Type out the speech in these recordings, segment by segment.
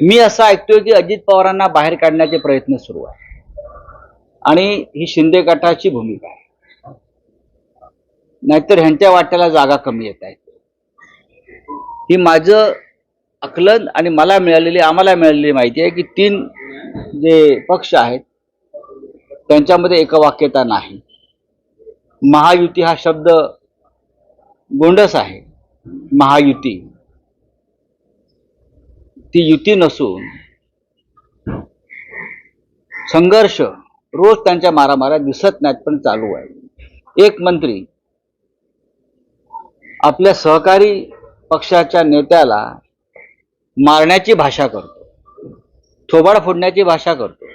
मी असं ऐकतोय की अजित पवारांना बाहेर काढण्याचे प्रयत्न सुरू आहे. आणि ही शिंदे गटाची भूमिका आहे. नाहीतर ह्यांच्या वाट्याला जागा कमी येत आहेत ही माझं आकलन आणि मला मिळालेली आम्हाला मिळालेली माहिती आहे की तीन जे पक्ष आहेत त्यांच्यामध्ये एकवाक्यता नाही. महायुती हा शब्द गोंडस आहे. महायुती. ती युती नसून संघर्ष रोज त्यांच्या मारामाऱ्या दिसत नाहीत पण चालू आहे. एक मंत्री आपल्या सहकारी पक्षाच्या नेत्याला मारण्याची भाषा करतो. थोबाड फोडण्याची भाषा करतो.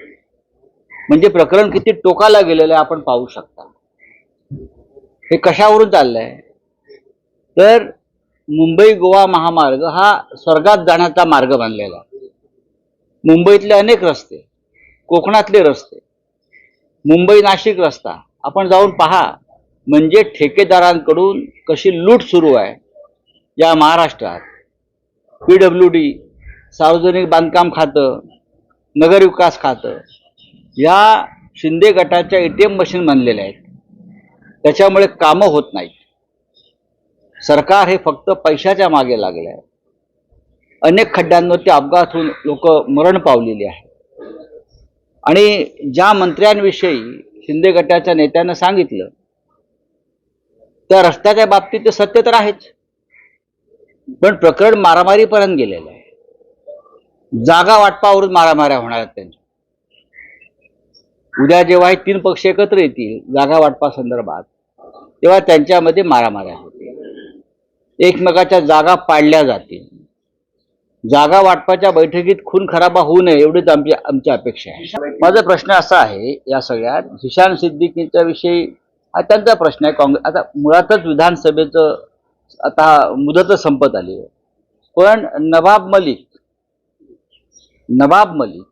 म्हणजे प्रकरण किती टोकाला गेलेलं आहे आपण पाहू शकता. हे कशावरून चाललंय? तर मुंबई गोवा महामार्ग हा स्वर्गात जाण्याचा मार्ग बांधलेला मुंबईतले अनेक रस्ते कोकणातले रस्ते मुंबई नाशिक रस्ता आपण जाऊन पहा म्हणजे ठेकेदारांकडून कशी लूट सुरू आहे. या महाराष्ट्रात पी डब्ल्यू डी सार्वजनिक बांधकाम खातं नगरविकास खातं या शिंदे गटाच्या एम मशीन बनलेल्या आहेत. त्याच्यामुळे कामं होत नाहीत. सरकार हे फक्त पैशाच्या मागे लागले आहे. अनेक खड्ड्यांवरती अपघात होऊन लोक मरण पावलेली आहे आणि ज्या मंत्र्यांविषयी शिंदे गटाच्या नेत्यानं सांगितलं त्या रस्त्याच्या बाबतीत ते सत्य तर आहेच पण प्रकरण मारामारीपर्यंत गेलेलं आहे. जागा वाटपावरून मारामाऱ्या होणार आहेत त्यांच्या. उद्या जेव्हा हे तीन पक्ष एकत्र येतील जागा वाटपा संदर्भात तेव्हा त्यांच्यामध्ये मारामाऱ्या होतील. एकमेकाच्या जागा पाडल्या जातील. जागा वाटपाच्या बैठकीत खून खराबा होऊ नये एवढीच आमची आमची अपेक्षा आहे. माझा प्रश्न असा आहे या सगळ्यात हिशान सिद्दीकीच्या विषयी हा त्यांचा प्रश्न आहे. काँग्रेस आता मुळातच विधानसभेचं आता मुदतच संपत आली आहे. पण नवाब मलिक नवाब मलिक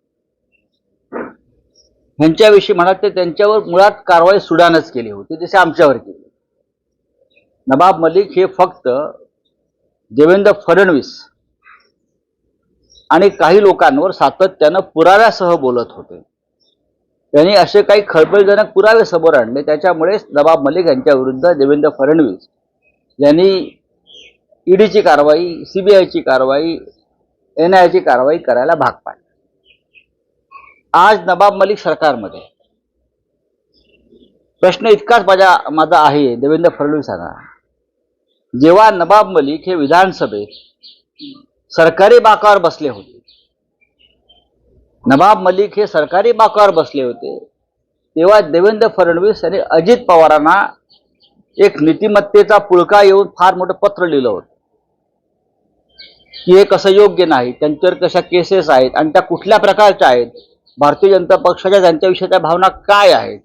ह्यांच्याविषयी म्हणा ते त्यांच्यावर मुळात कारवाई सुडानच केली होती. जसे आमच्यावर केली नवाब मलिक हे फक्त देवेंद्र फडणवीस आणि काही लोकांवर सातत्यानं पुराव्यासह बोलत होते. त्यांनी असे काही खळबळजनक पुरावे समोर आणले. त्याच्यामुळेच नवाब मलिक यांच्या विरुद्ध देवेंद्र फडणवीस यांनी ईडीची कारवाई सीबीआयची कारवाई एन आयची कारवाई करायला भाग पाडला. आज नवाब मलिक सरकारमध्ये. प्रश्न इतकाच माझ्या माझा आहे देवेंद्र फडणवीसांना. जेव्हा नवाब मलिक हे विधानसभेत सरकारी बाकावर बसले होते नवाब मलिक हे सरकारी बाकावर बसले होते तेव्हा देवेंद्र फडणवीस यांनी अजित पवारांना एक नीतिमत्तेचा पुळका येऊन फार मोठं पत्र लिहिलं होतं. की हे कसं योग्य नाही त्यांच्यावर कशा केसेस आहेत आणि त्या कुठल्या प्रकारच्या आहेत भारतीय जनता पक्षाच्या त्यांच्याविषयीच्या भावना काय आहेत?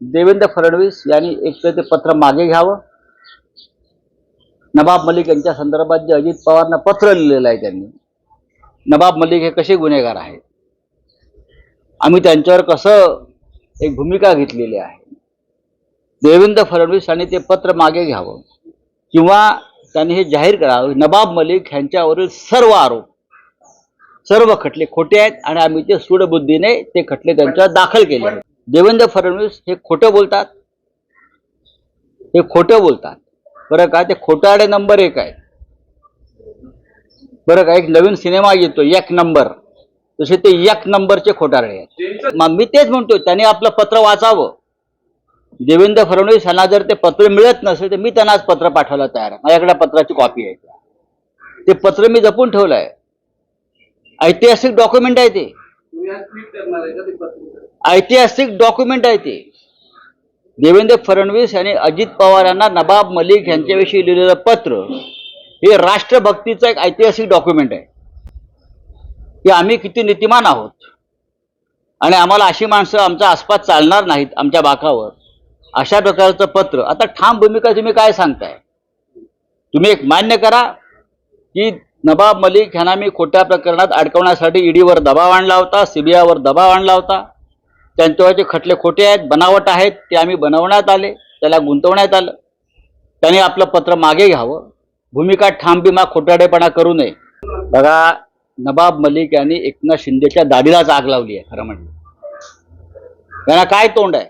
देवेंद्र फडणवीस यांनी एकतर ते पत्र मागे घ्यावं नवाब मलिक यांच्या संदर्भात जे अजित पवारनं पत्र लिहिलेलं आहे त्यांनी नवाब मलिक हे कसे गुन्हेगार आहेत? आम्ही त्यांच्यावर कसं एक भूमिका घेतलेली आहे? देवेंद्र फडणवीस यांनी ते पत्र मागे घ्यावं किंवा त्यांनी हे जाहीर करावं. नवाब मलिक यांच्यावरील सर्व आरोप सर्व खटले खोटे आहेत आणि आम्ही ते सूडबुद्धीने ते खटले त्यांच्यावर दाखल केले देवेंद्र फडणवीस हे खोटं बोलतात? हे खोटं बोलतात. बरं का? ते खोटाडे नंबर एक आहे. बरं का? एक नवीन सिनेमा येतो एक नंबर. तसे ते एक नंबरचे खोटारडे आहेत. मग मी तेच म्हणतो त्यांनी आपलं पत्र वाचावं. देवेंद्र फडणवीस यांना जर ते पत्र मिळत नसेल तर मी त्यांना आज पत्र पाठवायला तयार आहे. माझ्याकडे पत्राची कॉपी आहे. ते पत्र मी जपून ठेवलं आहे ऐतिहासिक डॉक्युमेंट आहे ते ऐतिहासिक डॉक्युमेंट आहे ते. देवेंद्र फडणवीस यांनी अजित पवार यांना नबाब मलिक यांच्याविषयी लिहिलेलं पत्र हे राष्ट्रभक्तीचं एक ऐतिहासिक डॉक्युमेंट आहे. की आम्ही किती नीतिमान आहोत. आणि आम्हाला अशी माणसं आमच्या आसपास चालणार नाहीत आमच्या बाकावर. अशा प्रकारचं पत्र. आता ठाम भूमिका तुम्ही काय सांगताय? तुम्ही एक मान्य करा की नबाब मलिक ह्यांना मी खोट्या प्रकरणात अडकवण्यासाठी ईडीवर दबाव आणला होता सीबीआयवर दबाव आणला होता. त्यांच्यावरचे खटले खोटे आहेत बनावट आहेत ते आम्ही बनवण्यात आले त्याला गुंतवण्यात आलं. त्याने आपलं पत्र मागे घ्यावं. भूमिका ठाम बिमा खोटाडेपणा करू नये. बघा नवाब मलिक यांनी एकनाथ शिंदेच्या दाढीलाच आग लावली आहे खरं म्हणलं त्यांना काय तोंड आहे?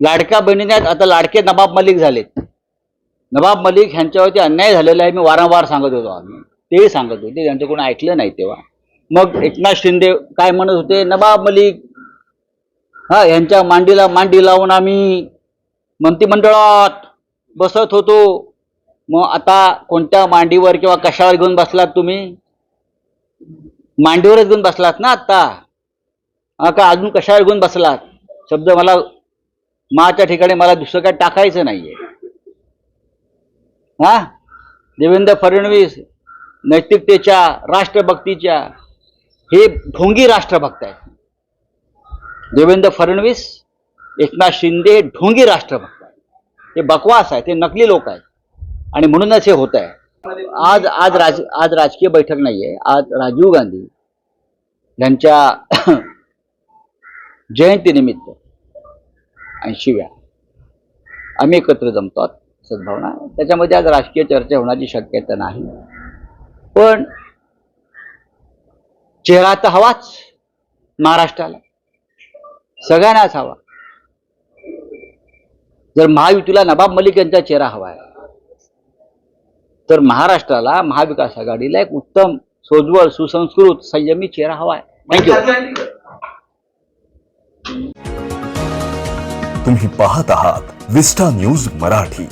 लाडक्या बहिणीने आता लाडके नवाब मलिक झालेत. नवाब मलिक ह्यांच्यावरती अन्याय झालेला आहे मी वारंवार सांगत होतो आम्ही. तेही सांगत होते त्यांचं कोणी ऐकलं नाही तेव्हा. मग एकनाथ शिंदे काय म्हणत होते? नवाब मलिक हा यांच्या मांडीला मांडी लावून आम्ही मंत्रिमंडळात बसत होतो. मग आता कोणत्या मांडीवर किंवा कशावर घेऊन बसलात तुम्ही? मांडीवरच घेऊन बसलात ना आत्ता हा का अजून कशावर घेऊन बसलात? शब्द मला माच्या ठिकाणी मला दुसरं काय टाकायचं नाहीये. हा? देवेंद्र फडणवीस नैतिकतेच्या राष्ट्रभक्तीच्या हे ढोंगी राष्ट्रभक्त आहेत. देवेंद्र फडणवीस एकनाथ शिंदे हे ढोंगी राष्ट्रभक्त ते बकवास आहे ते नकली लोक आहेत. आणि म्हणूनच हे होत आहे आज आज राज आज राजकीय बैठक नाही आहे आज राजीव गांधी यांच्या जयंतीनिमित्त ऐंशीव्या आम्ही एकत्र जमतो सद्भावना. त्याच्यामध्ये आज राजकीय चर्चा होण्याची शक्यता नाही. पण चेहरा तर हवाच महाराष्ट्राला. सगळ्यांनाच हवा. जर महायुतीला नवाब मलिक यांचा चेहरा हवा आहे तर महाराष्ट्राला महाविकास आघाडीला एक उत्तम सोज्वळ सुसंस्कृत संयमी चेहरा हवा आहे. थँक्यू तुम्ही पाहत आहात विस्टा न्यूज मराठी.